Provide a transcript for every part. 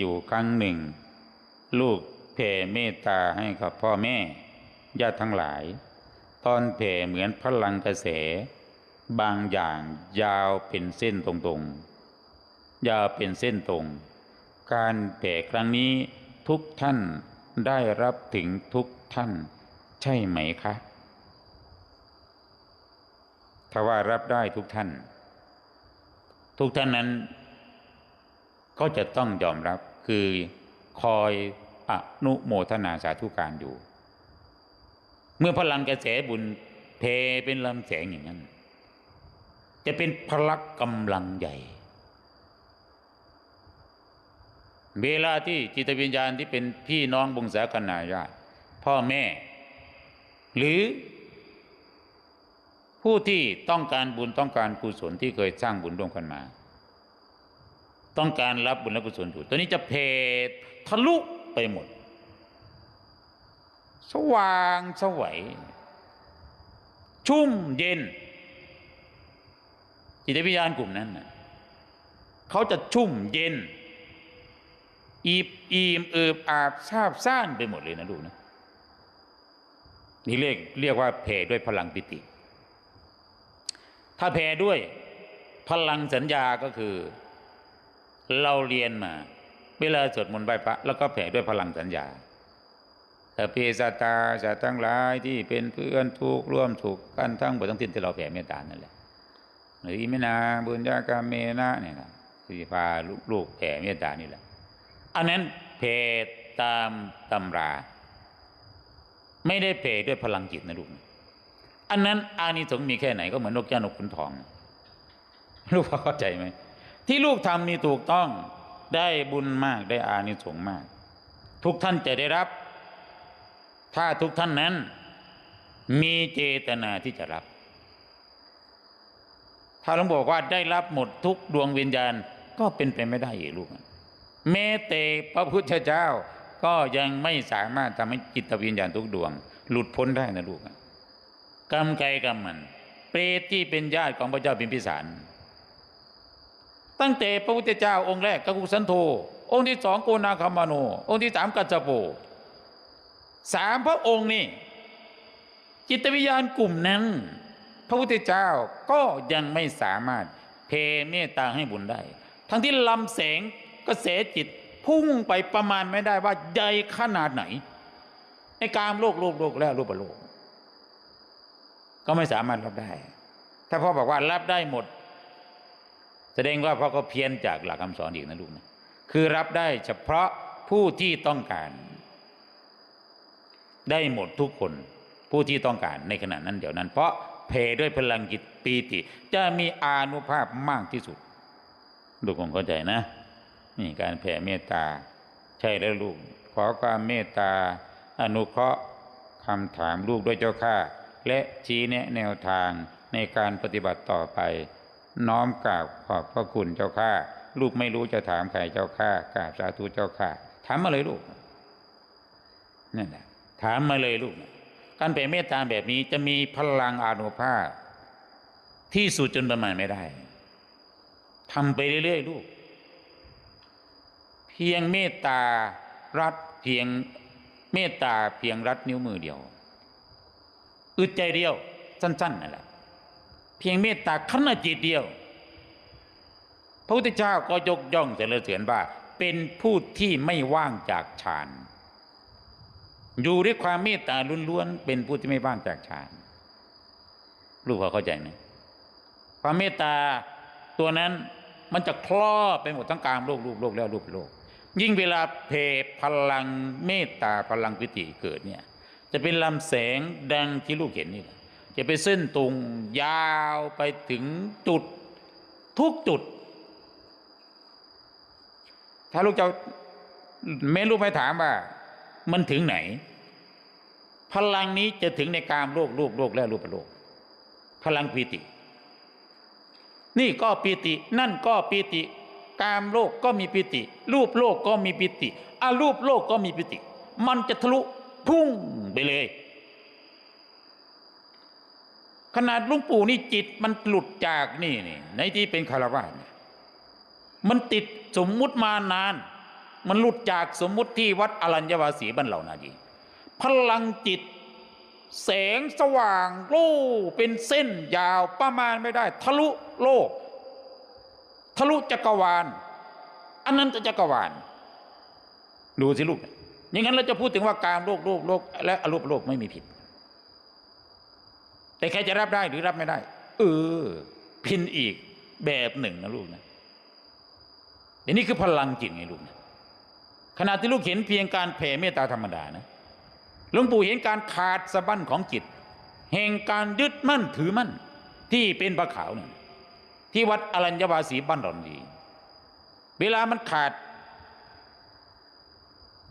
อยู่ครั้งหนึ่ง ลูกแผ่เมตตาให้กับพ่อแม่ญาติทั้งหลาย ตอนแผ่เหมือนพลังกระแส บางอย่างยาวเป็นเส้นตรงๆ ยาวเป็นเส้นตรง การแผ่ครั้งนี้ทุกท่านได้รับถึงทุกท่าน ใช่ไหมคะถ้าว่ารับได้ทุกท่าน ทุกท่านนั้น ก็จะต้องยอมรับ คือคอยอนุโมทนาสาธุการอยู่ เมื่อพลังกระแสบุญเทเป็นลำแสงอย่างนั้น จะเป็นพลักกำลังใหญ่ เวลาที่จิตวิญญาณที่เป็นพี่น้องบงสาคณาญาติพ่อแม่ หรือผู้ที่ต้องการบุญต้องการกุศลที่เคยสร้างบุญร่วมกันมา ต้องการรับบุญและกุศลอยู่ตัวนี้จะเพทะลุไปหมด สว่างสวัยชุ่มเย็น จิตวิญญาณกลุ่มนั้นนะเขาจะชุ่มเย็น อีบอีมเอิบอาบซาบซ่านไปหมดเลยนะลูกนะนี่เรียกเรียกว่าแผ่ด้วยพลังปิติ ถ้าแผ่ด้วยพลังสัญญาก็คือ เราเรียนมา เวลาสวดมนต์ไหว้พระแล้วก็แผ่ด้วยพลังสัญญาแต่เพสตาจะทั้งหลายที่เป็นเพื่อนทุกข์ร่วมถูกข์กันทั้งหมดทั้งสิ้นที่เราแผ่เมตตานั่นแหละหรืออิมินาบุญญากรรมเมนะเนี่ยนะคือพาลูกแผ่เมตตานี่แหละ อันนั้นเพตามตำรา ไม่ได้เพด้วยพลังจิตนะลูกนะอันนั้นอานิสงส์มีแค่ไหนก็เหมือนนกแก้วนกขุนทอง ลูกพอเข้าใจไหม ที่ลูกทำนี่ถูกต้องได้บุญมากได้อานิสงส์มาก ทุกท่านจะได้รับ ถ้าทุกท่านนั้น มีเจตนาที่จะรับ ถ้าหลวงบอกว่าได้รับหมดทุกดวงวิญญาณก็เป็นไปไม่ได้อีกลูกนะแม้แต่พระพุทธเจ้าก็ยังไม่สามารถทำให้จิตวิญญาณทุกดวง หลุดพ้นได้นะลูกกรรมไกรกรรมมัน เปรตที่เป็นญาติของพระเจ้าพิมพิสาร ตั้งแต่พระพุทธเจ้าองค์แรกกักุสันโธองค์ที่สองโกนาคามาโน องค์ที่สามกัจจโปสามพระองค์นี่ จิตวิญญาณกลุ่มนั้น พระพุทธเจ้าก็ยังไม่สามารถเพเมตตาให้บุญได้ ทั้งที่ลำแสงกระแสจิตพุ่งไปประมาณไม่ได้ว่าใหญ่ขนาดไหน ในกามโลกโลกโลกแล้วรูปโลก ก็ไม่สามารถรับได้ ถ้าพ่อบอกว่ารับได้หมด แสดงว่าพ่อก็เพี้ยนจากหลักคำสอนอีกนะลูกนะคือรับได้เฉพาะผู้ที่ต้องการ ได้หมดทุกคนผู้ที่ต้องการในขณะนั้นเดี๋ยวนั้น เพราะเพด้วยพลังจิตปีติ จะมีอานุภาพมากที่สุด ลูกคงเข้าใจนะ นี่การแผ่เมตตา ใช่แล้วลูก ขอความเมตตา อนุเคราะห์คำถามลูกด้วยเจ้าข้าและชี้แนะแนวทางในการปฏิบัติต่อไป น้อมกราบขอบพระคุณเจ้าข้าลูกไม่รู้จะถามใครเจ้าข้ากราบสาธุเจ้าข้าถามมาเลยลูกนั่นแหละถามมาเลยลูกการแผ่เมตตาแบบนี้จะมีพลังอานุภาพ ที่สุดจนประมาณไม่ได้ทำไปเรื่อยๆลูก เพียงเมตตารัดเพียงเมตตาเพียงรัดนิ้วมือเดียว อึดใจเดียว สั้นๆนั่นแหละ เพียงเมตตาขณะจิตเดียว พระพุทธเจ้าก็ยกย่องเสริญเสริญว่า เป็นผู้ที่ไม่ว่างจากฌานอยู่ด้วยความเมตตาล้วนๆเป็นผู้ที่ไม่ว่างจากฌานลูกพอเข้าใจไหมความเมตตาตัวนั้นมันจะครอบไปหมดทั้งกลางโลกรูปโลกแล้วรูปโลก ยิ่งเวลาเพพลังเมตตาพลังปิติเกิดเนี่ย จะเป็นลำแสงดังที่ลูกเห็นนี่แหละ จะเป็นเส้นตรงยาวไปถึงจุดทุกจุด ถ้าลูกจะแม่ลูกไม่ถามว่า มันถึงไหน พลังนี้จะถึงในกามโลกโลกโลกและรูปโลก พลังปิติ นี่ก็ปิติ นั่นก็ปิติ กามโลกก็มีปิติ รูปโลกก็มีปิติอารูปโลกก็มีปิติ มันจะทะลุพุ่งไปเลย ขนาดลุงปู่นี่จิตมันหลุดจากนี่นี่ในที่เป็นคารวะเนี่ยมันติดสมมุติมานาน มันหลุดจากสมมุติที่วัดอรัญญวาสีบ้านเหล่านาดีพลังจิต แสงสว่างโล่เป็นเส้นยาวประมาณไม่ได้ ทะลุโลก ทะลุจักรวาลอันนั้นจะจักรวาล ดูสิลูกอย่างนั้นเราจะพูดถึงว่าการโลกโลกโลกและอรูปโลกไม่มีผิด แต่ใครจะรับได้หรือรับไม่ได้ เออ พินอีกแบบหนึ่งนะลูกนะอันนี้คือพลังจิตไงลูกนะขณะที่ลูกเห็นเพียงการแผ่เมตตาธรรมดานะหลวงปู่เห็นการขาดสะบั้นของจิต แห่งการยึดมั่นถือมั่น ที่เป็นพระขาวนั่ที่วัดอรัญญวาสีบ้านดอนดี เวลามันขาด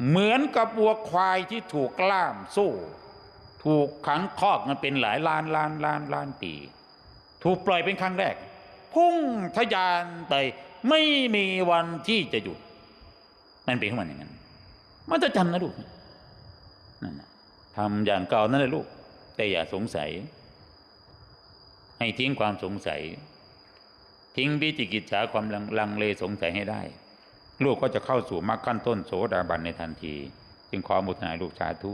เหมือนกับวัวควายที่ถูกล่ามโซ่ ถูกขังคอกมันเป็นหลายล้านล้านล้านล้านปี ถูกปล่อยเป็นครั้งแรก พุ่งทะยานไปไม่มีวันที่จะหยุด มันเป็นของมันอย่างนั้น มันจะจำนะลูกนั่นนะทำอย่างเก่านั่นแหละลูก แต่อย่าสงสัย ให้ทิ้งความสงสัย ทิ้งวิจิกิจฉาความลังลงเลสงสัยให้ได้ ลูกก็จะเข้าสู่มรรคขั้นต้นโสดาบันในทันที จึงขอมุทนาลูกสาธุ